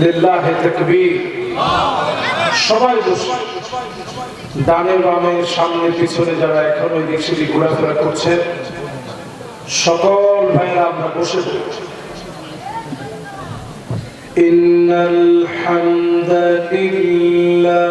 লিল্লাহে তাকবীর সবাই বসে ডানে বামে সামনে পিছনে যারা এখন ওই দিক সেদিক ঘোরাফেরা করছেন সকল ভাইরা আমরা বসে পড়ি। إن الحمد لله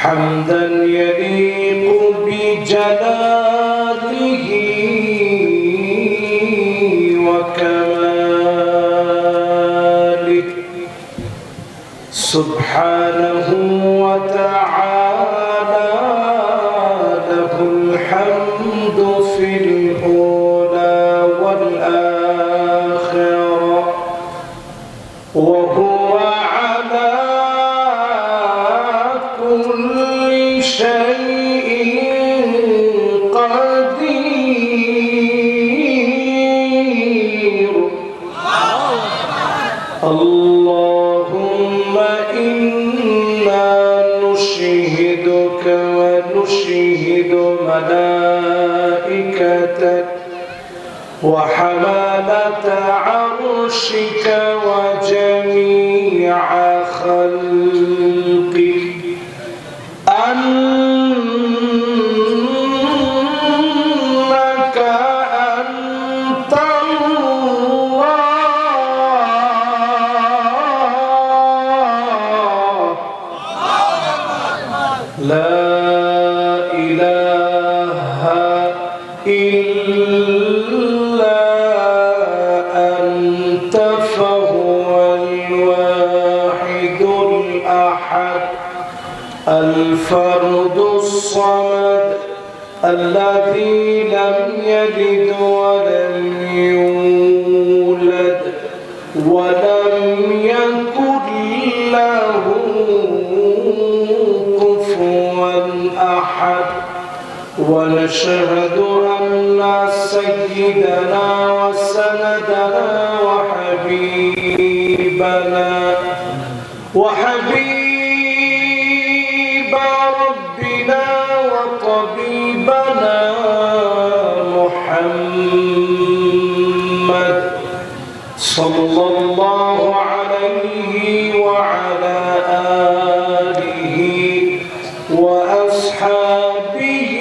حمدا يليق بجلاله سبحانه نشهدك ونشهد ملائكتك وحملة عرشك وجميع خلقك. الصمد الذي لم يلد ولم يولد ولم يكن له كفوا أحد. ونشهد أن سيدنا وسندنا وحبيبنا وحبيب محمد صلى الله عليه وعلى آله وأصحابه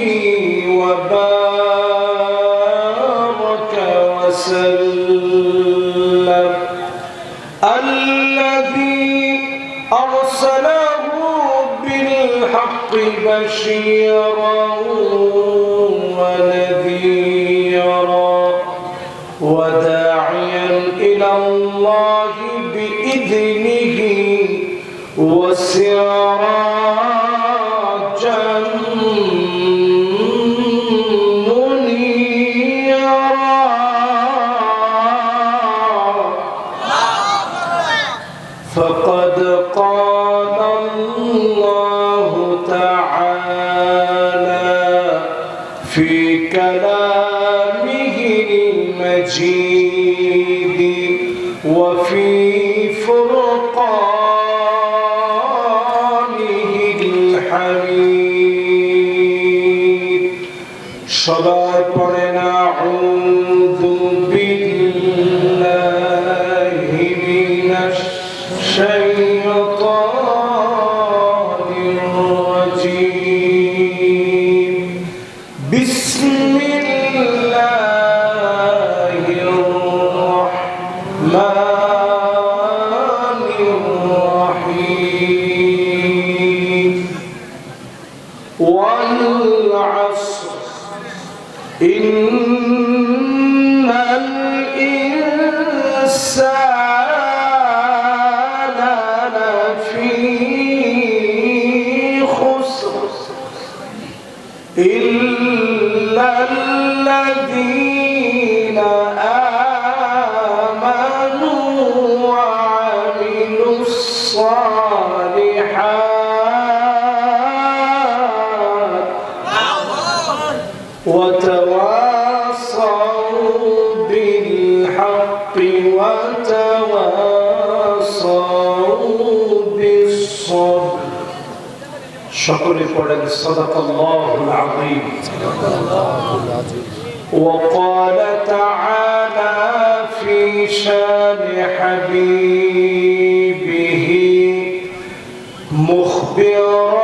وبارك وسلم. الذي أرسله بالحق بشيرا وسراجا সবাই وتواصوا بالحق وتواصوا بالصبر. صدق الله العظيم. وقال تعالى في شان حبيبه مخبرا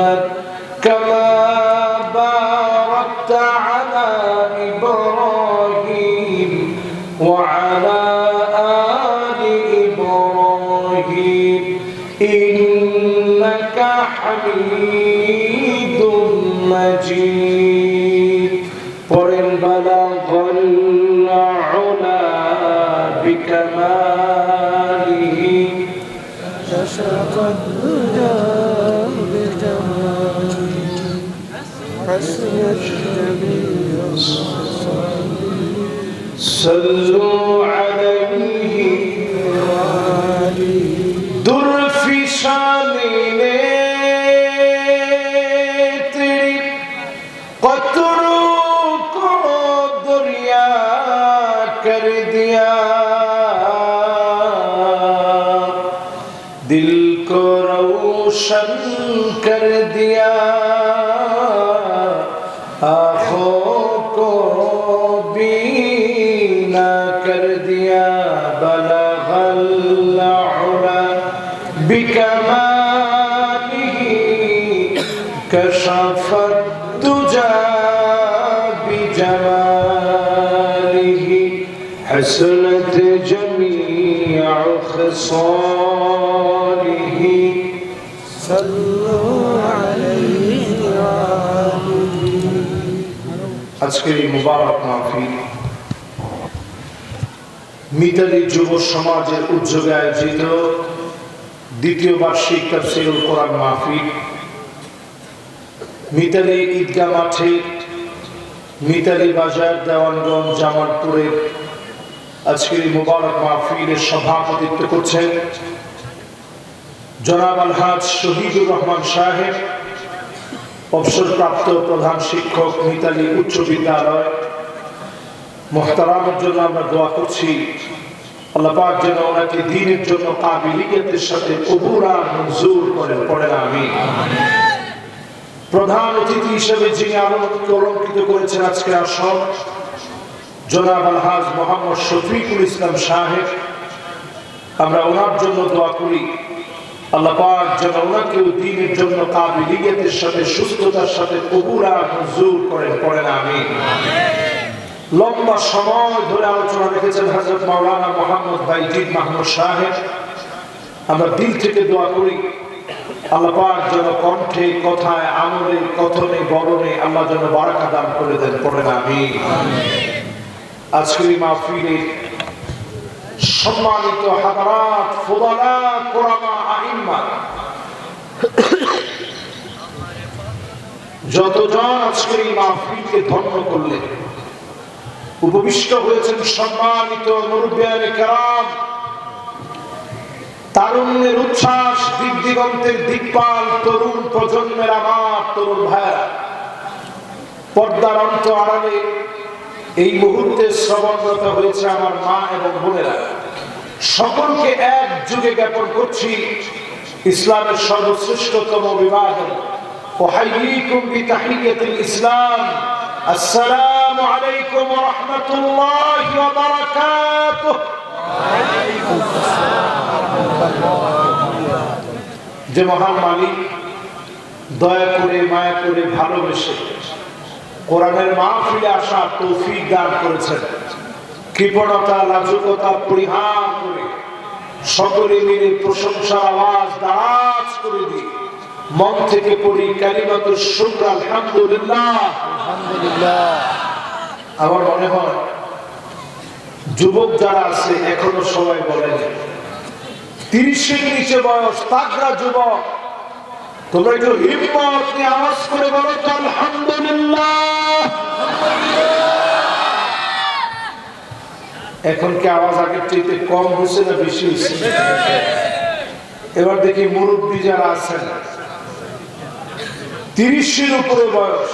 محمد كما باركت على إبراهيم وعلى آل إبراهيم. إنك حميد مجيد. قرن بلغ العلا بكماله. أشرق الهدى حسنت جميع صلوا عليه بكماله كشف الدجى بجماله حسنت جميع خصاله صلوا عليه وآله আজকের এই মুবারক মাহফিল মিতালি যুব সমাজের উদ্যোগে আয়োজিত দ্বিতীয় বার্ষিক তাফসিরুল কোরআন মাহফিল। মিতালি ঈদগাহ মাঠে, মিতালি বাজার, দেওয়ানগঞ্জ জামালপুরের আজকের মুবারক মাহফিলের সভাপতিত্ব করছেন জনাব আলহাজ শহীদুর রহমান সাহেব, অবসরপ্রাপ্ত প্রধান শিক্ষক মিতালি উচ্চ বিদ্যালয়। মোহতারামের জন্য আমরা দোয়া করছি যেন ওনাকে দিনের জন্য সাথে আমি প্রধান অতিথি হিসেবে যিনি করেছেন আজকে শফিকুল ইসলাম সাহেব, আমরা ওনার জন্য দোয়া করি আল্লাহ যেন ওনাকেও দিনের জন্য কাবিলিয়তের সাথে সুস্থতার সাথে কবুরা মঞ্জুর করেন পড়েন আমি লম্বা সময় ধরে আলোচনা রেখেছেন হজরত মাওলানা মোহাম্মদ বাইজিদ মাহমুদ সাহেব। আমরা দিল থেকে দোয়া করি আল্লাহ পাক যেন কণ্ঠে কথায় আমলে কথনে বরণে আল্লাহ যেন বারাকা দান করে দেন পড়েন আমি আজকের এই মাহফিলে সম্মানিত হাদারাত ফুদালা আইম্মা। যতজন আজকের এই মাহফিলকে ধন্য করলেন উপবিষ্ট হয়েছেন সম্মানিত তারুণ্যের উচ্ছ্বাস দিক দিগন্তের দিকপাল তরুণ প্রজন্মের আমার তরুণ ভাইরা পর্দার অন্ত আড়ালে এই মুহূর্তে শ্রবণরত হয়েছে আমার মা এবং বোনেরা। সকলকে এক যুগে জ্ঞাপন করছি, ইসলামের সর্বশ্রেষ্ঠতম বিভাজন। ওহাইকুম বিতাহিয়াতুল ইসলাম। আসসালামু ওয়া রাহমাতুল্লাহি ওয়া বারাকাতুহু। যে মহান মালিক, দয়া করে, মায়া করে, ভালোবেসে কোরআনের মাহফিলে আসা তৌফিক দান করেছেন। কৃপণতা, লাজুকতা পরিহার করে সকলে মিলে প্রশংসার আওয়াজ দারাজ করে দিই মন থেকে পড়ি কালিমাত শুক্র, আলহামদুলিল্লাহ। আলহামদুলিল্লাহ। আমার মনে হয়, যুবক যারা আছে, এখনও সবাই বলেন তিরিশের নিচে বয়স তাগরা যুবক। তোমরা একটু হিম্মত নিয়ে আওয়াজ করে বলো আলহামদুলিল্লাহ। এখন কি আওয়াজ আগের চাইতে কম হচ্ছে না বেশি হচ্ছে এবার দেখি মুরব্বী যারা আছেন, তিরিশের উপরে বয়স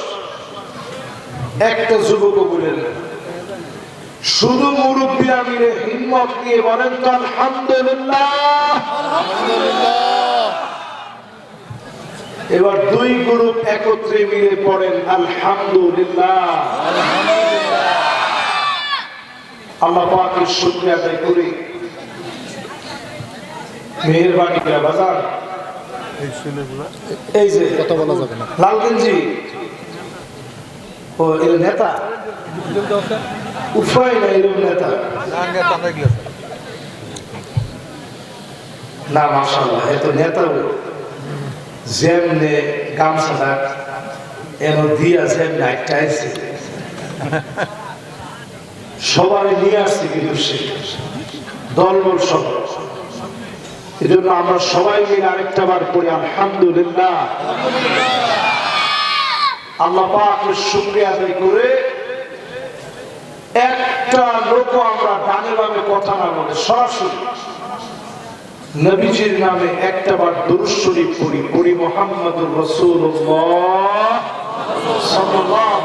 একটা যুবক বলেন শুধু মুরব্বীরা মিলে হিম্মত নিয়ে বলেন তো আলহামদুলিল্লাহ। এবার দুই গ্রুপ একত্রে মিলে পড়েন আলহামদুলিল্লাহ। আল্লাহ পাকের শুক্রিয়া আদায় করি। মেহরবানি বাজার এই যে কথা বলা যাবে না। লালগঞ্জি। ও, এর নেতা? উপায় না এরকম নেতা। না মাসাল্লাহ এত নেতা যেমনে গামছাটা এন দিয়া যেমনে একটা আছে সবাই নিয়ে আসছে কিন্তু সে। দলবল সব। এই জন্য আমরা সবাই মিলে আরেকটা বার করি আলহামদুলিল্লাহ। আল্লাহ শুক্রিয়া করে একটা লোক আমরা ডানে বামে কথা না বলে সরাসরি নবীজির নামে একটা বার দুরুদ পড়ি পড়ি মোহাম্মদুর রাসূলুল্লাহ সাল্লাল্লাহু